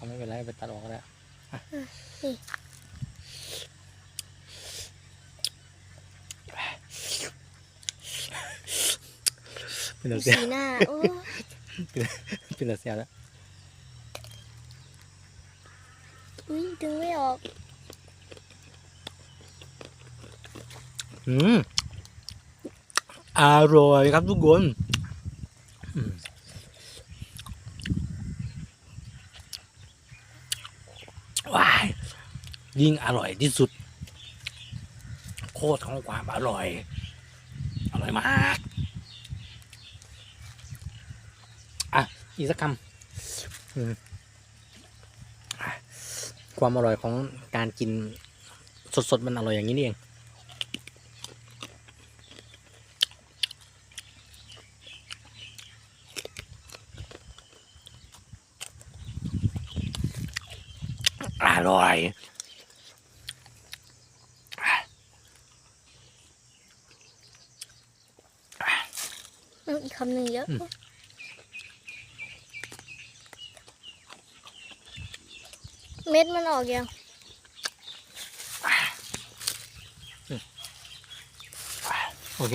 เอาไม่เป็นไรไปตัดออกก็ได้อะนี่เป็นดูตาเสียสีหน้าโอ้เป็นตาเสียแล้วอุ้ยดึงไม่ออกอืมอร่อยครับทุกคนอืม ว้ายยิ่งอร่อยที่สุด โคตรของความอร่อย อร่อยมาก อะ อีกสักคำความอร่อยของการกินสดๆ มันอร่อยอย่างนี้นี่เอง อร่อยเอาอีกคำหนึ่งเยอะอืมเม็ดมันออกยังโอเค